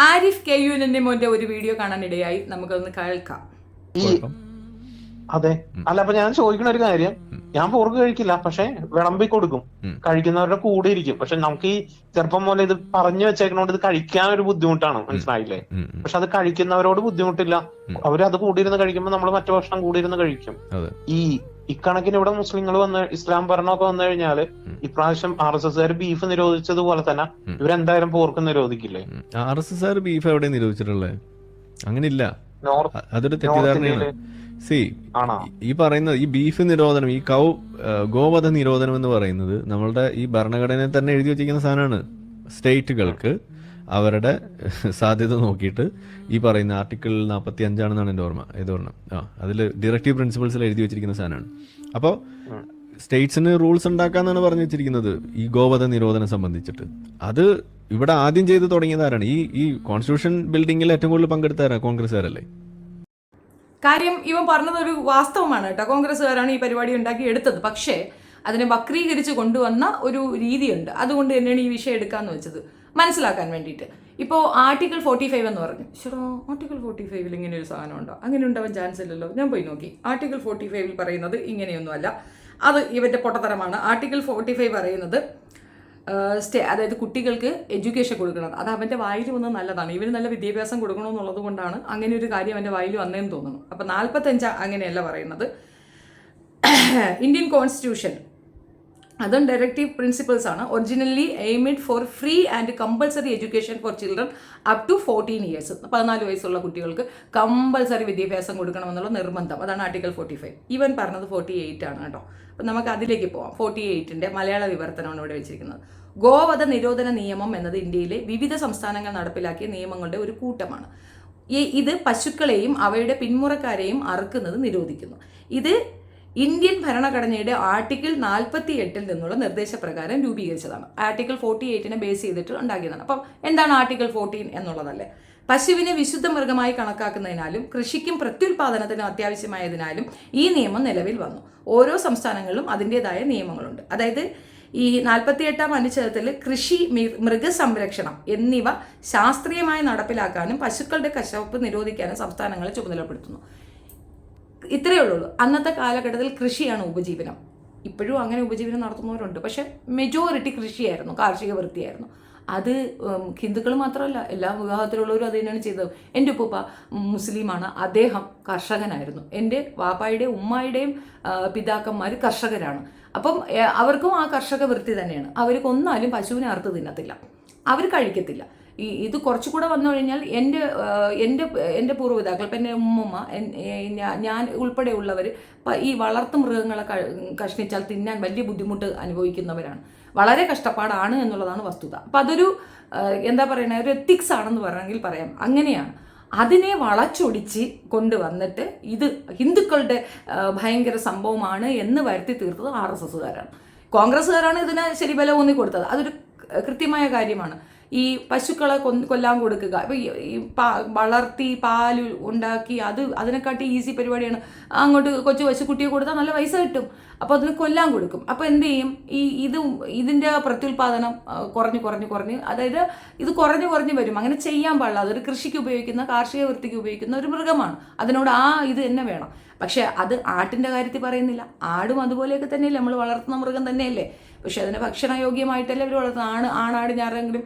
Arif K U യുവിന്റെ മോന്റെ ഒരു video കാണാനിടയായി. നമുക്കൊന്ന് കേൾക്കാം. ഈ അതെ. അല്ല അപ്പൊ ഞാൻ ചോദിക്കുന്ന ഒരു കാര്യം. ഞാൻ പോർക്ക് കഴിക്കില്ല പക്ഷെ വിളമ്പി കൊടുക്കും. കഴിക്കുന്നവരുടെ കൂടെ ഇരിക്കും. പക്ഷെ നമുക്ക് ഈ ചെറുപ്പം പോലെ ഇത് പറഞ്ഞു വെച്ചേക്കണോണ്ട് ഇത് കഴിക്കാൻ ഒരു ബുദ്ധിമുട്ടാണ്. മനസ്സിലായില്ലേ. പക്ഷെ അത് കഴിക്കുന്നവരോട് ബുദ്ധിമുട്ടില്ല. അവരത് കൂടിയിരുന്ന് കഴിക്കുമ്പോൾ നമ്മൾ മറ്റു ഭക്ഷണം കൂടിയിരുന്ന് കഴിക്കും. അതെ. ഈ ഇക്കണക്കിന് ഇവിടെ മുസ്ലിങ്ങൾ വന്ന് ഇസ്ലാം ഭരണമൊക്കെ വന്നു കഴിഞ്ഞാൽ ഉം. ഇപ്രാവശ്യം ആർ എസ് എസ് ബീഫ് നിരോധിച്ചതുപോലെ തന്നെ. ഇവരെന്തായാലും pork നിരോധിക്കില്ലേ? R S S R beef എവിടെ നിരോധിച്ചിട്ടുള്ളത് അങ്ങനില്ല നോർത്ത് അ- അതൊരു തെറ്റിദ്ധാരണയാണ്. സി ഈ പറയുന്നത് ഈ ബീഫ് നിരോധനം ഈ കൗ ഗോവധ നിരോധനം എന്ന് പറയുന്നത് നമ്മളുടെ ഈ ഭരണഘടനയിൽ തന്നെ എഴുതി വെച്ചിരിക്കുന്ന സാധനമാണ്. സ്റ്റേറ്റുകൾക്ക്. അവരുടെ സാധ്യത നോക്കിയിട്ട് ഈ പറയുന്ന ആർട്ടിക്കിൾ നാൽപ്പത്തി അഞ്ചാണെന്നാണ് എന്റെ ഓർമ്മ. ഏത് ഓർമ്മ? ആ അതിൽ ഡിറക്റ്റീവ് പ്രിൻസിപ്പിൾസിൽ എഴുതി വെച്ചിരിക്കുന്ന സാധനമാണ്. അപ്പോൾ സ്റ്റേറ്റ്സിന് റൂൾസ് ഉണ്ടാക്കാന്നാണ് പറഞ്ഞു വെച്ചിരിക്കുന്നത് ഈ ഗോവധ നിരോധനം സംബന്ധിച്ചിട്ട്. അത് ഇവിടെ ആദ്യം ചെയ്ത് തുടങ്ങിയതാരാണ് ഈ ഈ കോൺസ്റ്റിറ്റ്യൂഷൻ ബിൽഡിംഗിൽ ഏറ്റവും കൂടുതൽ പങ്കെടുത്താരാ കോൺഗ്രസ്സുകാരല്ലേ? കാര്യം ഇവൻ പറഞ്ഞത് ഒരു വാസ്തവമാണ് കേട്ടോ. കോൺഗ്രസ്സുകാരാണ് ഈ പരിപാടി ഉണ്ടാക്കി എടുത്തത്. പക്ഷേ അതിനെ വക്രീകരിച്ച് കൊണ്ടുവന്ന ഒരു രീതിയുണ്ട്. അതുകൊണ്ട് തന്നെയാണ് ഈ വിഷയം എടുക്കാന്ന് വെച്ചത്. മനസ്സിലാക്കാൻ വേണ്ടിയിട്ട്. ഇപ്പോൾ ആർട്ടിക്കിൾ ഫോർട്ടി ഫൈവ് എന്ന് പറഞ്ഞു. ശരോ ആർട്ടിക്കിൾ ഫോർട്ടി ഫൈവിൽ ഇങ്ങനെ ഒരു സാധനം ഉണ്ടോ? അങ്ങനെ ഉണ്ടാവാൻ ചാൻസ് ഇല്ലല്ലോ? ഞാൻ പോയി നോക്കി. ആർട്ടിക്കിൾ ഫോർട്ടി ഫൈവിൽ പറയുന്നത് ഇങ്ങനെയൊന്നുമല്ല അത് ഇവന്റെ പൊട്ടത്തരമാണ്. ആർട്ടിക്കിൾ ഫോർട്ടി ഫൈവ് പറയുന്നത് സ്റ്റേ അതായത് കുട്ടികൾക്ക് എഡ്യൂക്കേഷൻ കൊടുക്കണം. അത് അവന്റെ വായിൽ വന്ന് നല്ലതാണ്. ഇവന് നല്ല വിദ്യാഭ്യാസം കൊടുക്കണമെന്നുള്ളത് കൊണ്ടാണ് അങ്ങനെ ഒരു കാര്യം അവന്റെ വായിൽ വന്നതെന്ന് തോന്നുന്നു. അപ്പം നാൽപ്പത്തഞ്ച് അങ്ങനെയല്ല പറയുന്നത്. ഇന്ത്യൻ കോൺസ്റ്റിറ്റ്യൂഷൻ അതും ഡയറക്റ്റീവ് പ്രിൻസിപ്പൾസ് ആണ്. Originally aimed for free and compulsory education for children up to fourteen years പതിനാല് വയസ്സുള്ള കുട്ടികൾക്ക് കമ്പൾസറി വിദ്യാഭ്യാസം കൊടുക്കണമെന്നുള്ള നിർബന്ധം. അതാണ് ആർട്ടിക്കൽ ഫോർട്ടി ഫൈവ് ഇവൻ പറഞ്ഞത് ഫോർട്ടി എയ്റ്റ് ആണ് കേട്ടോ. അപ്പം നമുക്ക് അതിലേക്ക് പോവാം. ഫോർട്ടി എയ്റ്റിന്റെ മലയാള വിവർത്തനമാണ് ഇവിടെ വെച്ചിരിക്കുന്നത്. ഗോവധ നിരോധന നിയമം എന്നത് ഇന്ത്യയിലെ വിവിധ സംസ്ഥാനങ്ങൾ നടപ്പിലാക്കിയ നിയമങ്ങളുടെ ഒരു കൂട്ടമാണ്. ഈ ഇത് പശുക്കളെയും അവയുടെ പിന്മുറക്കാരെയും അറുക്കുന്നത് നിരോധിക്കുന്നു. ഇത് ഇന്ത്യൻ ഭരണഘടനയുടെ ആർട്ടിക്കിൾ നാൽപ്പത്തി എട്ടിൽ നിന്നുള്ള നിർദ്ദേശപ്രകാരം രൂപീകരിച്ചതാണ്. ആർട്ടിക്കിൾ ഫോർട്ടി എയ്റ്റിനെ ബേസ് ചെയ്തിട്ട് ഉണ്ടാക്കിയതാണ്. അപ്പം എന്താണ് ആർട്ടിക്കിൾ ഫോർട്ടീൻ എന്നുള്ളതല്ലേ? പശുവിനെ വിശുദ്ധ മൃഗമായി കണക്കാക്കുന്നതിനാലും കൃഷിക്കും പ്രത്യുൽപാദനത്തിനും അത്യാവശ്യമായതിനാലും ഈ നിയമം നിലവിൽ വന്നു. ഓരോ സംസ്ഥാനങ്ങളിലും അതിന്റെതായ നിയമങ്ങളുണ്ട്. അതായത് ഈ നാൽപ്പത്തി എട്ടാം അനുച്ഛേദത്തിൽ കൃഷി മൃഗസംരക്ഷണം എന്നിവ ശാസ്ത്രീയമായി നടപ്പിലാക്കാനും പശുക്കളുടെ കശാപ്പ് നിരോധിക്കാനും സംസ്ഥാനങ്ങളെ ചുമതലപ്പെടുത്തുന്നു. ഇത്രയേ ഉള്ളൂ. അന്നത്തെ കാലഘട്ടത്തിൽ കൃഷിയാണ് ഉപജീവനം. ഇപ്പോഴും അങ്ങനെ ഉപജീവനം നടത്തുന്നവരുണ്ട്. പക്ഷെ മെജോറിറ്റി കൃഷിയായിരുന്നു കാർഷിക വൃത്തിയായിരുന്നു. അത് ഹിന്ദുക്കൾ മാത്രമല്ല എല്ലാ വിവാഹത്തിലുള്ളവരും അത് തന്നെയാണ് ചെയ്തത്. എന്റെ ഉപ്പൂപ്പ മുസ്ലിമാണ്. അദ്ദേഹം കർഷകനായിരുന്നു. എന്റെ വാപ്പായുടെയും ഉമ്മായുടെയും പിതാക്കന്മാർ കർഷകരാണ്. അപ്പം അവർക്കും ആ കർഷക വൃത്തി തന്നെയാണ്. അവർക്കൊന്നാലും പശുവിനെ അറുത്ത് തിന്നത്തില്ല. അവർ കഴിക്കത്തില്ല. ഈ ഇത് കുറച്ചുകൂടെ വന്നു കഴിഞ്ഞാൽ എന്റെ എന്റെ എന്റെ പൂർവപിതാക്കൾ ഇപ്പം എന്റെ ഉമ്മമ്മ ഞാൻ ഉൾപ്പെടെയുള്ളവർ ഈ വളർത്തു മൃഗങ്ങളെ കഷ്ണിച്ചാൽ തിന്നാൻ വലിയ ബുദ്ധിമുട്ട് അനുഭവിക്കുന്നവരാണ്. വളരെ കഷ്ടപ്പാടാണ് എന്നുള്ളതാണ് വസ്തുത. അപ്പം അതൊരു എന്താ പറയണ ഒരു എത്തിക്സ് ആണെന്ന് പറയണമെങ്കിൽ പറയാം. അങ്ങനെയാണ്. അതിനെ വളച്ചൊടിച്ച് കൊണ്ടുവന്നിട്ട് ഇത് ഹിന്ദുക്കളുടെ ഭയങ്കര സംഭവമാണ് എന്ന് വരുത്തി തീർത്തത് ആർ എസ് എസ്സുകാരാണ്. കോൺഗ്രസ്സുകാരാണ് ഇതിന് ശരിബല ഊന്നി കൊടുത്തത് അതൊരു കൃത്യമായ കാര്യമാണ്. ഈ പശുക്കളെ കൊ കൊല്ലാൻ കൊടുക്കുക. ഇപ്പം ഈ വളർത്തി പാൽ ഉണ്ടാക്കി അത് അതിനെക്കാട്ടി ഈസി പരിപാടിയാണ്. അങ്ങോട്ട് കൊച്ചു പശുക്കുട്ടിയെ കൊടുത്താൽ നല്ല പൈസ കിട്ടും. അപ്പോൾ അതിന് കൊല്ലാൻ കൊടുക്കും. അപ്പോൾ എന്ത് ചെയ്യും? ഈ ഇത് ഇതിന്റെ പ്രത്യുൽപാദനം കുറഞ്ഞു കുറഞ്ഞ് കുറഞ്ഞ് അതായത് ഇത് കുറഞ്ഞു കുറഞ്ഞ് വരും. അങ്ങനെ ചെയ്യാൻ പാടില്ല. അതൊരു കൃഷിക്ക് ഉപയോഗിക്കുന്ന കാർഷിക വൃത്തിക്ക് ഉപയോഗിക്കുന്ന ഒരു മൃഗമാണ്. അതിനോട് ആ ഇത് തന്നെ വേണം. പക്ഷേ അത് ആട്ടിന്റെ കാര്യത്തിൽ പറയുന്നില്ല. ആടും അതുപോലെയൊക്കെ തന്നെയല്ലേ? നമ്മൾ വളർത്തുന്ന മൃഗം തന്നെയല്ലേ? പക്ഷെ അതിനെ ഭക്ഷണയോഗ്യമായിട്ടല്ലേ അവർ വളർത്തുന്നത്? ആണ് ആണാടിനെ ആരെങ്കിലും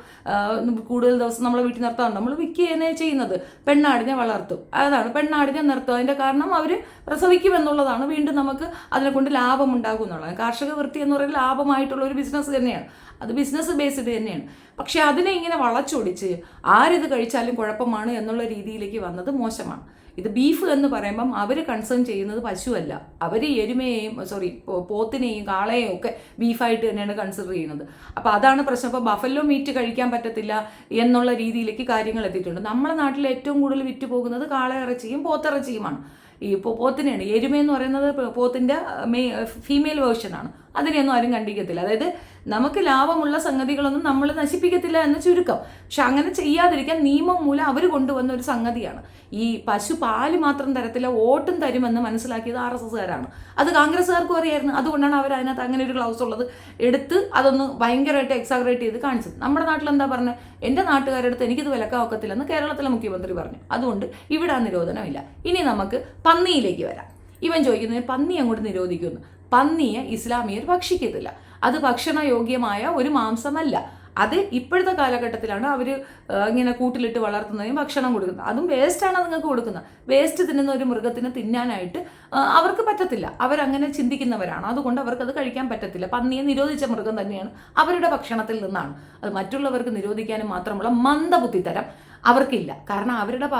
കൂടുതൽ ദിവസം നമ്മൾ വീട്ടിൽ നിർത്താറുണ്ട്? നമ്മൾ വിൽക്കുകയെന്നേ ചെയ്യുന്നത്. പെണ്ണാടിനെ വളർത്തും. അതാണ് പെണ്ണാടിനെ നിർത്തും. അതിന്റെ കാരണം അവർ പ്രസവിക്കുമെന്നുള്ളതാണ്. വീണ്ടും നമുക്ക് അതിനെ കൊണ്ട് ലാഭം ഉണ്ടാകും എന്നുള്ളത് കാർഷിക വൃത്തി എന്ന് പറയുന്നത് ലാഭമായിട്ടുള്ള ഒരു ബിസിനസ് തന്നെയാണ്. അത് ബിസിനസ് ബേസ്ഡ് തന്നെയാണ്. പക്ഷെ അതിനെ ഇങ്ങനെ വളച്ചൊടിച്ച് ആരിത് കഴിച്ചാലും കുഴപ്പമാണ് എന്നുള്ള രീതിയിലേക്ക് വന്നത് മോശമാണ്. ഇത് ബീഫ് എന്ന് പറയുമ്പം അവർ കൺസേൺ ചെയ്യുന്നത് പശുവല്ല. അവർ എരുമയെയും സോറി പോത്തിനെയും കാളയെയും ഒക്കെ ബീഫായിട്ട് തന്നെയാണ് കൺസിഡർ ചെയ്യുന്നത്. അപ്പോൾ അതാണ് പ്രശ്നം. അപ്പോൾ ബഫല്ലോ മീറ്റ് കഴിക്കാൻ പറ്റത്തില്ല എന്നുള്ള രീതിയിലേക്ക് കാര്യങ്ങൾ എത്തിയിട്ടുണ്ട്. നമ്മുടെ നാട്ടിൽ ഏറ്റവും കൂടുതൽ വിറ്റ് പോകുന്നത് കാളയിറച്ചിയും പോത്തിറച്ചിയുമാണ്. ഈ പോത്തിനെയാണ്. എരുമ എന്ന് പറയുന്നത് പോത്തിന്റെ മെയ് ഫീമെയിൽ വേർഷനാണ് അതിനെയൊന്നും ആരും കണ്ടിക്കത്തില്ല. അതായത് നമുക്ക് ലാഭമുള്ള സംഗതികളൊന്നും നമ്മൾ നശിപ്പിക്കത്തില്ല എന്ന് ചുരുക്കം. പക്ഷെ അങ്ങനെ ചെയ്യാതിരിക്കാൻ നിയമം മൂലം അവർ കൊണ്ടുവന്ന ഒരു സംഗതിയാണ്. ഈ പശു പാൽ മാത്രം തരത്തില്ല വോട്ടും തരുമെന്ന് മനസ്സിലാക്കിയത് ആർ എസ് എസ്സുകാരാണ് അത് കോൺഗ്രസ്സുകാർക്കും അറിയായിരുന്നു. അതുകൊണ്ടാണ് അവർ അതിനകത്ത് അങ്ങനെ ഒരു ക്ലൗസ് ഉള്ളത് എടുത്ത് അതൊന്ന് ഭയങ്കരമായിട്ട് എക്സാഗ്രേറ്റ് ചെയ്ത് കാണിച്ചത്. നമ്മുടെ നാട്ടിൽ എന്താ പറഞ്ഞത് എന്റെ നാട്ടുകാരുടെ അടുത്ത് എനിക്കിത് വിലക്കാൻ ഒക്കത്തില്ലെന്ന് കേരളത്തിലെ മുഖ്യമന്ത്രി പറഞ്ഞു. അതുകൊണ്ട് ഇവിടെ ആ നിരോധനമില്ല. ഇനി നമുക്ക് പന്നിയിലേക്ക് വരാം. ഇവൻ ചോദിക്കുന്നത് പന്നി അങ്ങോട്ട് നിരോധിക്കുമെന്ന്. പന്നിയെ ഇസ്ലാമിയർ ഭക്ഷിക്കത്തില്ല. അത് ഭക്ഷണയോഗ്യമായ ഒരു മാംസമല്ല. അത് ഇപ്പോഴത്തെ കാലഘട്ടത്തിലാണ് അവർ ഇങ്ങനെ കൂട്ടിലിട്ട് വളർത്തുന്നതും ഭക്ഷണം കൊടുക്കുന്നത്. അതും വേസ്റ്റാണ് നിങ്ങൾക്ക് കൊടുക്കുന്നത്. വേസ്റ്റ് തിന്നുന്ന ഒരു മൃഗത്തിന് തിന്നാനായിട്ട് അവർക്ക് പറ്റത്തില്ല. അവരങ്ങനെ ചിന്തിക്കുന്നവരാണ്. അതുകൊണ്ട് അവർക്കത് കഴിക്കാൻ പറ്റത്തില്ല. പന്നിയെ നിരോധിച്ച മൃഗം തന്നെയാണ് അവരുടെ ഭക്ഷണത്തിൽ നിന്നാണ്. അത് മറ്റുള്ളവർക്ക് നിരോധിക്കാനും മാത്രമുള്ള മന്ദബുദ്ധിത്തരം അവർക്കില്ല. കാരണം അവരുടെ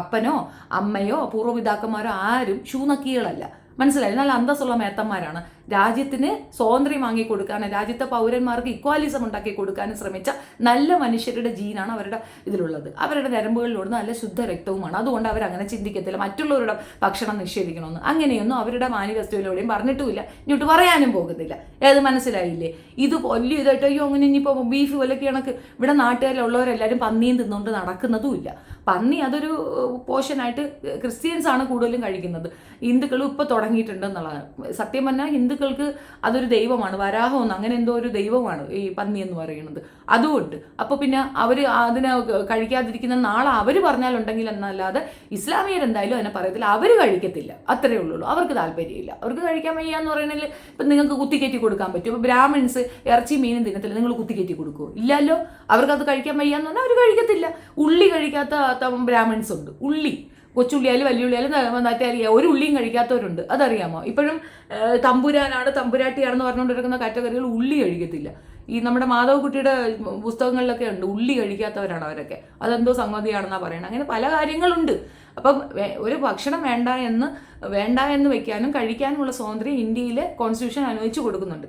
അപ്പനോ അമ്മയോ പൂർവപിതാക്കന്മാരോ ആരും ഷൂനക്കികളല്ല മനസ്സിലായി. നല്ല അന്തസ്സുള്ള മേത്തന്മാരാണ്. രാജ്യത്തിന് സ്വാതന്ത്ര്യം വാങ്ങി കൊടുക്കാനും രാജ്യത്തെ പൗരന്മാർക്ക് ഇക്വാലിസം ഉണ്ടാക്കി കൊടുക്കാനും ശ്രമിച്ച നല്ല മനുഷ്യരുടെ ജീനാണ് അവരുടെ ഇതിലുള്ളത്. അവരുടെ നരമ്പുകളിലൂടെ നല്ല ശുദ്ധ രക്തവുമാണ്. അതുകൊണ്ട് അവർ അങ്ങനെ ചിന്തിക്കത്തില്ല. മറ്റുള്ളവരുടെ ഭക്ഷണം നിഷേധിക്കണമെന്ന്. അങ്ങനെയൊന്നും അവരുടെ മാനിഫെസ്റ്റോയിലൂടെയും പറഞ്ഞിട്ടുമില്ല. ഇങ്ങോട്ട് പറയാനും പോകുന്നില്ല. ഏത് മനസ്സിലായില്ലേ? ഇത് വലിയ ഇതായിട്ട് അയ്യോ അങ്ങനെ ഇനിയിപ്പോൾ ബീഫ് പോലൊക്കെ കണക്ക് ഇവിടെ നാട്ടുകാരിലുള്ളവരെല്ലാവരും പന്നിയും തിന്നുകൊണ്ട് നടക്കുന്നതുമില്ല. പന്നി അതൊരു പോഷനായിട്ട് ക്രിസ്ത്യൻസ് ആണ് കൂടുതലും കഴിക്കുന്നത്. ഹിന്ദുക്കളും ഇപ്പോൾ തുടങ്ങിയിട്ടുണ്ട് എന്നുള്ളതാണ് സത്യം പറഞ്ഞാൽ ഹിന്ദുക്കൾക്ക് അതൊരു ദൈവമാണ്. വരാഹമെന്ന് അങ്ങനെ എന്തോ ഒരു ദൈവമാണ് ഈ പന്നി എന്ന് പറയുന്നത്. അതുകൊണ്ട് അപ്പോൾ പിന്നെ അവർ അതിനെ കഴിക്കാതിരിക്കുന്ന നാളെ അവർ പറഞ്ഞാലുണ്ടെങ്കിൽ എന്നല്ലാതെ ഇസ്ലാമിയർ എന്തായാലും അതിനെ പറയത്തില്ല. അവർ കഴിക്കത്തില്ല. അത്രയേ ഉള്ളൂ. അവർക്ക് താല്പര്യമില്ല. അവർക്ക് കഴിക്കാൻ വയ്യ എന്ന് പറയുന്നതിൽ ഇപ്പം നിങ്ങൾക്ക് കുത്തിക്കയറ്റി കൊടുക്കാൻ പറ്റും. ഇപ്പോൾ ബ്രാഹ്മിൺസ് ഇറച്ചി മീനും തിന്നത്തില്ല. നിങ്ങൾ കുത്തിക്കയറ്റി കൊടുക്കുമോ ഇല്ലല്ലോ. അത് കഴിക്കാൻ വയ്യ എന്ന് പറഞ്ഞാൽ അവർ കഴിക്കത്തില്ല. ഉള്ളി കഴിക്കാത്ത ബ്രാഹ്മിൻസ് ഉണ്ട്. ഉള്ളി. കൊച്ചുള്ളിയായാലും വലിയ നന്നായിട്ട് അറിയാം. ഒരു ഉള്ളിയും കഴിക്കാത്തവരുണ്ട്. അതറിയാമോ? ഇപ്പോഴും തമ്പുരാനാണ് തമ്പുരാട്ടിയാണെന്ന് പറഞ്ഞുകൊണ്ടിരിക്കുന്ന കാറ്റഗറികൾ ഉള്ളി കഴിക്കത്തില്ല. ഈ നമ്മുടെ മാധവക്കുട്ടിയുടെ പുസ്തകങ്ങളിലൊക്കെ ഉണ്ട് ഉള്ളി കഴിക്കാത്തവരാണ് അവരൊക്കെ. അതെന്തോ സംഗതിയാണെന്നാണ് പറയുന്നത് അങ്ങനെ പല കാര്യങ്ങളുണ്ട്. അപ്പം ഒരു ഭക്ഷണം വേണ്ട എന്ന് വേണ്ട എന്ന് വെക്കാനും കഴിക്കാനുമുള്ള സ്വാതന്ത്ര്യം ഇന്ത്യയിലെ കോൺസ്റ്റിറ്റ്യൂഷൻ അനുവദിച്ചു കൊടുക്കുന്നുണ്ട്.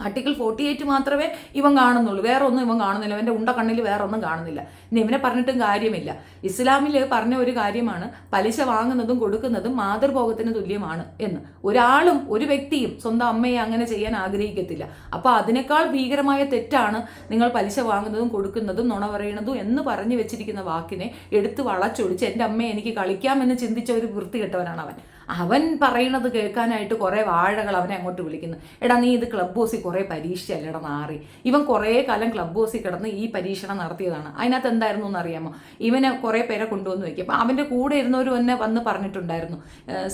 ആർട്ടിക്കിൾ ഫോർട്ടി എയ്റ്റ് മാത്രമേ ഇവൻ കാണുന്നുള്ളൂ. വേറെ ഒന്നും ഇവൻ കാണുന്നില്ല. അവന്റെ ഉണ്ട കണ്ണിൽ വേറെ ഒന്നും കാണുന്നില്ല. ഇവനെ പറഞ്ഞിട്ടും കാര്യമില്ല. ഇസ്ലാമിൽ പറഞ്ഞ ഒരു കാര്യമാണ് പലിശ വാങ്ങുന്നതും കൊടുക്കുന്നതും മാതൃഭോഗത്തിന് തുല്യമാണ് എന്ന്. ഒരാളും ഒരു വ്യക്തിയും സ്വന്തം അമ്മയെ അങ്ങനെ ചെയ്യാൻ ആഗ്രഹിക്കത്തില്ല. അപ്പോൾ അതിനേക്കാൾ ഭീകരമായ തെറ്റാണ് നിങ്ങൾ പലിശ വാങ്ങുന്നതും കൊടുക്കുന്നതും നുണ പറയുന്നതും എന്ന് പറഞ്ഞു വെച്ചിരിക്കുന്ന വാക്കിനെ എടുത്ത് വളച്ചൊടിച്ച് എന്റെ അമ്മയെ എനിക്ക് കളിക്കാമെന്ന് ചിന്തിച്ച ഒരു വൃത്തികെട്ടവനാണ് അവൻ. അവൻ പറയുന്നത് കേൾക്കാനായിട്ട് കുറേ വാഴകൾ അവനെ അങ്ങോട്ട് വിളിക്കുന്നു. എടാ നീ ഇത് ക്ലബ് ഹൗസിൽ കുറേ പരീക്ഷിച്ചല്ലേടാ നാറി? ഇവൻ കുറേ കാലം ക്ലബ് ഹൗസിൽ കിടന്ന് ഈ പരീക്ഷണം നടത്തിയതാണ്. അതിനകത്ത് എന്തായിരുന്നു എന്ന് അറിയാമോ ഇവനെ കുറേ പേരെ കൊണ്ടുവന്ന് വയ്ക്കും. അപ്പം അവന്റെ കൂടെ ഇരുന്നവർ തന്നെ വന്ന് പറഞ്ഞിട്ടുണ്ടായിരുന്നു.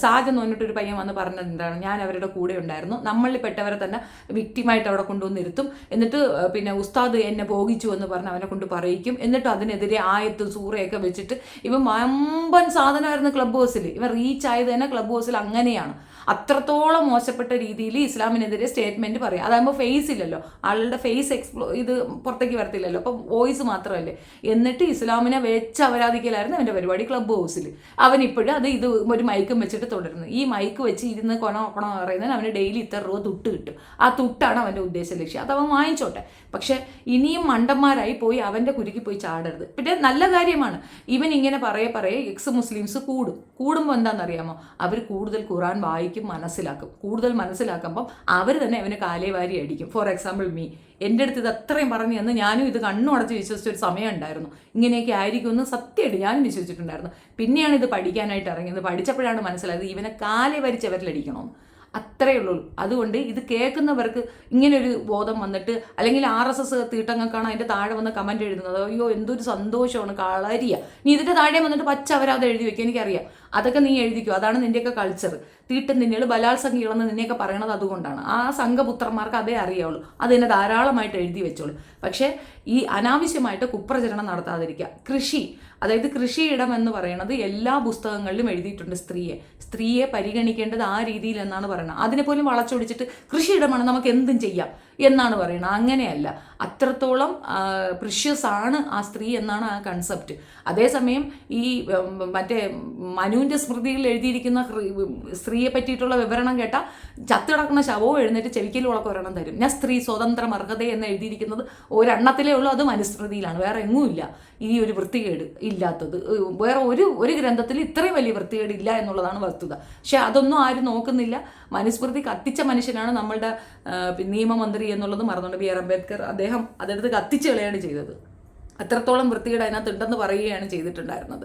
സാജ് എന്ന് പറഞ്ഞിട്ടൊരു പയ്യൻ വന്ന് പറഞ്ഞിട്ടുണ്ടായിരുന്നു ഞാൻ അവരുടെ കൂടെ ഉണ്ടായിരുന്നു. നമ്മളിൽ പെട്ടവരെ തന്നെ വിക്ടിമായിട്ട് അവിടെ കൊണ്ടുവന്ന് ഇരുത്തും. എന്നിട്ട് പിന്നെ ഉസ്താദ് എന്നെ ഭോഗിച്ചു എന്ന് പറഞ്ഞ് അവനെ കൊണ്ട് പറയിക്കും. എന്നിട്ട് അതിനെതിരെ ആയത്തും സൂറയൊക്കെ വെച്ചിട്ട് ഇവൻ വമ്പൻ സാധനമായിരുന്നു ക്ലബ് ഹൗസിൽ ഇവൻ റീച്ച് ആയത് തന്നെ ക്ലബ് ഹൗസിൽ അങ്ങനെയാണ്. അത്രത്തോളം മോശപ്പെട്ട രീതിയിൽ ഇസ്ലാമിനെതിരെ സ്റ്റേറ്റ്മെന്റ് പറയും. അതാകുമ്പോൾ ഫേസ് ഇല്ലല്ലോ. ആളുടെ ഫേസ് എക്സ്പ്ലോ ഇത് പുറത്തേക്ക് വരത്തില്ലല്ലോ. അപ്പം വോയിസ് മാത്രമല്ലേ. എന്നിട്ട് ഇസ്ലാമിനെ വെച്ച് അവരാധിക്കലായിരുന്നു അവന്റെ പരിപാടി ക്ലബ് ഹൗസിൽ അവൻ ഇപ്പോഴും അത് ഇത് ഒരു മൈക്കും വെച്ചിട്ട് തുടരുന്നു. ഈ മൈക്ക് വെച്ച് ഇരുന്ന് കൊണ കൊണം പറയുന്നതിന് അവന് ഡെയിലി ഇത്ര രൂപ തുട്ട് കിട്ടും. ആ തുട്ടാണ് അവന്റെ ഉദ്ദേശ ലക്ഷ്യം. അത് അവൻ വാങ്ങിച്ചോട്ടെ. പക്ഷെ ഇനിയും മണ്ടന്മാരായി പോയി അവന്റെ കുരുക്കി പോയി ചാടരുത്. പിന്നെ നല്ല കാര്യമാണ്. ഇവൻ ഇങ്ങനെ പറയെ പറയെ എക്സ് മുസ്ലിംസ് കൂടും. കൂടുമ്പോൾ എന്താണെന്നറിയാമോ അവർ കൂടുതൽ ഖുറാൻ വായിക്കും മനസ്സിലാക്കും. കൂടുതൽ മനസ്സിലാക്കുമ്പോൾ അവർ തന്നെ അവന് കാലേ വാരി അടിക്കും. ഫോർ എക്സാമ്പിൾ മീ എന്റെ അടുത്ത് ഇത് അത്രയും പറഞ്ഞു എന്ന് ഞാനും ഇത് കണ്ണുടച്ച് വിശ്വസിച്ച ഒരു സമയം ഉണ്ടായിരുന്നു. ഇങ്ങനെയൊക്കെ ആയിരിക്കുമെന്ന് സത്യമായിട്ട് ഞാനും വിശ്വസിച്ചിട്ടുണ്ടായിരുന്നു. പിന്നെയാണ് ഇത് പഠിക്കാനായിട്ട് ഇറങ്ങിയത്. പഠിച്ചപ്പോഴാണ് മനസ്സിലായത് ഇവനെ കാലേ വരിച്ചവരിലടിക്കണമെന്ന് അത്രയേ ഉള്ളൂ. അതുകൊണ്ട് ഇത് കേൾക്കുന്നവർക്ക് ഇങ്ങനെ ഒരു ബോധം വന്നിട്ട് അല്ലെങ്കിൽ ആർ എസ് എസ് തീട്ടങ്ങൾക്കാണ് അതിന്റെ താഴെ വന്ന് കമന്റ് എഴുതുന്നത്. അയ്യോ എന്തൊരു സന്തോഷമാണ്. കളരിയ. നീ ഇതിന്റെ താഴെ വന്നിട്ട് പച്ച അവരത് എഴുതി വെക്കുക എനിക്കറിയാം. അതൊക്കെ നീ എഴുതിക്കോ. അതാണ് നിന്റെയൊക്കെ കൾച്ചർ തീട്ടം ബലാത്സംഗം ബലാത്സംഗികളെന്ന് നിന്നെയൊക്കെ പറയണത് അതുകൊണ്ടാണ്. ആ സംഘപുത്രന്മാർക്ക് അതേ അറിയാവുള്ളൂ. അതിനെ ധാരാളമായിട്ട് എഴുതി വെച്ചോളൂ. പക്ഷേ ഈ അനാവശ്യമായിട്ട് കുപ്രചരണം നടത്താതിരിക്കുക. കൃഷി അതായത് കൃഷിയിടം എന്ന് പറയുന്നത് എല്ലാ പുസ്തകങ്ങളിലും എഴുതിയിട്ടുണ്ട് സ്ത്രീയെ. സ്ത്രീയെ പരിഗണിക്കേണ്ടത് ആ രീതിയിൽ എന്നാണ് പറയുന്നത്. അതിനെപ്പോലും വളച്ചൊടിച്ചിട്ട് കൃഷിയിടമാണ് നമുക്ക് എന്തും ചെയ്യാം. എന്നാണ് പറയുന്നത്. അങ്ങനെയല്ല. അത്രത്തോളം പ്രിഷ്യസ് ആണ് ആ സ്ത്രീ എന്നാണ് ആ കൺസെപ്റ്റ് അതേസമയം ഈ മറ്റേ മനുവിന്റെ സ്മൃതിയിൽ എഴുതിയിരിക്കുന്ന സ്ത്രീയെ പറ്റിയിട്ടുള്ള വിവരണം കേട്ടാൽ ചത്തിടക്കുന്ന ശവവും എഴുന്നേറ്റ് ചെവിക്കലുകളൊക്കെ ഒരെണ്ണം തരും. ഞാൻ സ്ത്രീ സ്വതന്ത്ര അർഹത എന്ന് എഴുതിയിരിക്കുന്നത് ഒരെണ്ണത്തിലേ ഉള്ളൂ. അത് മനുസ്മൃതിയിലാണ്. വേറെ എങ്ങുമില്ല. ഈ ഒരു വൃത്തികേട് ഇല്ലാത്തത്. വേറെ ഒരു ഒരു ഗ്രന്ഥത്തിൽ ഇത്രയും വലിയ വൃത്തികേട് ഇല്ല എന്നുള്ളതാണ് വസ്തുത. പക്ഷെ അതൊന്നും ആരും നോക്കുന്നില്ല. മനുസ്മൃതി കത്തിച്ച മനുഷ്യനാണ് നമ്മളുടെ നിയമമന്ത്രി എന്നുള്ളത് മറന്നുകൊണ്ട് ബി ആർ അംബേദ്കർ. അദ്ദേഹം അതെടുത്ത് കത്തിച്ച് കളയാണ് ചെയ്തത്. അത്രത്തോളം വൃത്തികേട് അതിനകത്തുണ്ടെന്ന് പറയുകയാണ് ചെയ്തിട്ടുണ്ടായിരുന്നത്.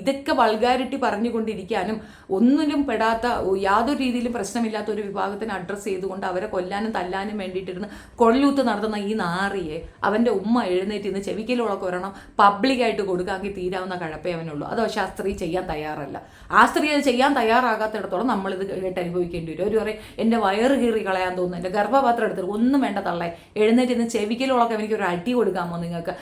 ഇതൊക്കെ വൾഗാരിറ്റി പറഞ്ഞുകൊണ്ടിരിക്കാനും ഒന്നിലും പെടാത്ത യാതൊരു രീതിയിലും പ്രശ്നമില്ലാത്ത ഒരു വിഭാഗത്തിന് അഡ്രസ്സ് ചെയ്തുകൊണ്ട് അവരെ കൊല്ലാനും തല്ലാനും വേണ്ടിയിട്ടിരുന്ന് കൊള്ളൂത്ത് നടത്തുന്ന ഈ നാറിയെ അവന്റെ ഉമ്മ എഴുന്നേറ്റ് ഇന്ന് ചെവിക്കലോളൊക്കെ ഒരെണ്ണം പബ്ലിക്കായിട്ട് കൊടുക്കാമെങ്കിൽ തീരാവുന്ന കഴപ്പേ അവനുള്ളൂ. അത് പക്ഷേ ആ സ്ത്രീ ചെയ്യാൻ തയ്യാറല്ല. ആ സ്ത്രീ അത് ചെയ്യാൻ തയ്യാറാകാത്തിടത്തോളം നമ്മളിത് കേട്ട് അനുഭവിക്കേണ്ടി വരും. ഒരു പറയും എന്റെ വയറ് കീറി കളയാൻ തോന്നുന്നു. എന്റെ ഗർഭപാത്രം എടുത്തിട്ട് ഒന്നും വേണ്ട തള്ളേ. എഴുന്നേറ്റ് ഇന്ന് ചെവിക്കലോളൊക്കെ എനിക്ക് ഒരു അടി കൊടുക്കാമോ നിങ്ങൾക്ക്?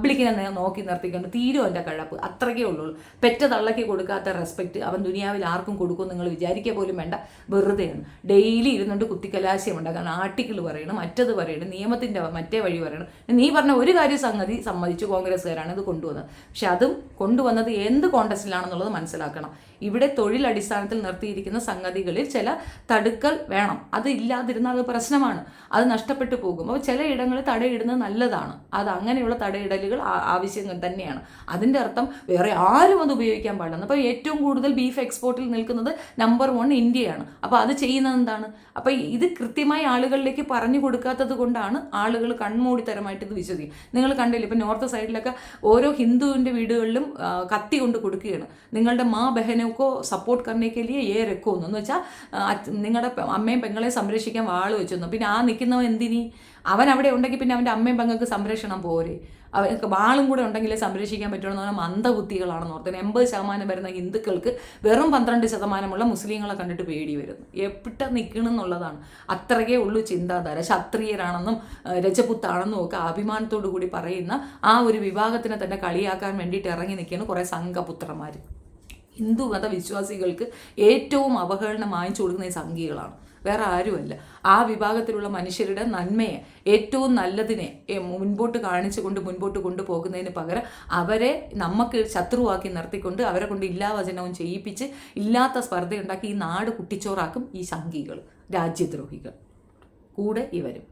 പബ്ലിക്കിനെ നോക്കി നിർത്തിക്കൊണ്ട് തീരും എന്റെ കഴപ്പ് അത്രയ്ക്കേ ഉള്ളൂ. പെറ്റ തള്ളക്കി കൊടുക്കാത്ത റെസ്പെക്റ്റ് അവൻ ദുനിയാവിൽ ആർക്കും കൊടുക്കും നിങ്ങൾ വിചാരിക്കുക പോലും വേണ്ട. വെറുതെയാണ് ഡെയിലി ഇരുന്നുകൊണ്ട് കുത്തിക്കലാശയം കാരണം ആർട്ടിക്കിൾ പറയണം മറ്റത് പറയണം നിയമത്തിന്റെ മറ്റേ വഴി പറയണം. നീ പറഞ്ഞ ഒരു കാര്യ സംഗതി സമ്മതിച്ചു കോൺഗ്രസ്സുകാരാണ് ഇത് കൊണ്ടുവന്നത്. പക്ഷെ അതും കൊണ്ടുവന്നത് എന്ത് കോണ്ടസ്റ്റിലാണെന്നുള്ളത് മനസ്സിലാക്കണം. ഇവിടെ തൊഴിലടിസ്ഥാനത്തിൽ നിർത്തിയിരിക്കുന്ന സംഗതികളിൽ ചില തടുക്കൽ വേണം. അത് ഇല്ലാതിരുന്നാൽ അത് പ്രശ്നമാണ്. അത് നഷ്ടപ്പെട്ടു പോകും. അപ്പോൾ ചില ഇടങ്ങളിൽ തടയിടുന്നത് നല്ലതാണ്. അത് അങ്ങനെയുള്ള തടയിടലുകൾ ആ- ആവശ്യം തന്നെയാണ്. അതിന്റെ അർത്ഥം വേറെ ആരും അത് ഉപയോഗിക്കാൻ പാടില്ല. അപ്പോൾ ഏറ്റവും കൂടുതൽ ബീഫ് എക്സ്പോർട്ടിൽ നിൽക്കുന്നത് നമ്പർ വൺ ഇന്ത്യയാണ്. അപ്പോൾ അത് ചെയ്യുന്നത് എന്താണ്? അപ്പോൾ ഇത് കൃത്യമായി ആളുകളിലേക്ക് പറഞ്ഞു കൊടുക്കാത്തത് കൊണ്ടാണ് ആളുകൾ കൺമൂടിത്തരമായിട്ട് ഇത് വിശ്വസിക്കും നിങ്ങൾ കണ്ടില്ല ഇപ്പോൾ നോർത്ത് സൈഡിലൊക്കെ ഓരോ ഹിന്ദുവിന്റെ വീടുകളിലും കത്തി കൊണ്ട് കൊടുക്കുകയാണ്. നിങ്ങളുടെ മാ ബഹനോക്കോ സപ്പോർട്ട് കർണേക്ക് ഏ രക്കോ എന്ന് വെച്ചാൽ നിങ്ങളുടെ അമ്മയും പെങ്ങളെ സംരക്ഷിക്കാൻ വാൾ വെച്ചു പിന്നെ ആ നിൽക്കുന്നവൻ എന്തിനി? അവൻ അവിടെ ഉണ്ടെങ്കിൽ പിന്നെ അവന്റെ അമ്മയും പെങ്ങൾക്ക് സംരക്ഷണം പോരെ. അവർക്ക് വാളും കൂടെ ഉണ്ടെങ്കിലേ സംരക്ഷിക്കാൻ പറ്റുള്ളൂ എന്ന് പറഞ്ഞാൽ മന്ദബുദ്ധികളാണെന്ന് ഓർത്തത് എൺപത് ശതമാനം വരുന്ന ഹിന്ദുക്കൾക്ക് വെറും പന്ത്രണ്ട് ശതമാനമുള്ള മുസ്ലിങ്ങളെ കണ്ടിട്ട് പേടി വരുന്നു. എപ്പിട്ട നിൽക്കണം എന്നുള്ളതാണ്. അത്രയ്ക്കേ ഉള്ളൂ ചിന്താധാര. ക്ഷത്രിയരാണെന്നും രജപുത്താണെന്നും ഒക്കെ അഭിമാനത്തോടു കൂടി പറയുന്ന ആ ഒരു വിഭാഗത്തിനെ തന്നെ കളിയാക്കാൻ വേണ്ടിയിട്ട് ഇറങ്ങി നിൽക്കുന്ന കുറേ സംഘപുത്രന്മാർ ഹിന്ദു മതവിശ്വാസികൾക്ക് ഏറ്റവും അവഹേളനം വാങ്ങിച്ചു കൊടുക്കുന്ന ഈ സംഘികളാണ്. വേറെ ആരുമല്ല. ആ വിഭാഗത്തിലുള്ള മനുഷ്യരുടെ നന്മയെ ഏറ്റവും നല്ലതിനെ മുൻപോട്ട് കാണിച്ചുകൊണ്ട് മുൻപോട്ട് കൊണ്ടുപോകുന്നതിന് പകരം അവരെ നമുക്ക് ശത്രുവാക്കി നിർത്തിക്കൊണ്ട് അവരെ കൊണ്ട് ഇല്ലാവചനവും ചെയ്യിപ്പിച്ച് ഇല്ലാത്ത സ്പർദ്ധയുണ്ടാക്കി ഈ നാട് കുട്ടിച്ചോറാക്കും ഈ സംഘികൾ രാജ്യദ്രോഹികൾ. കൂടെ ഇവരും.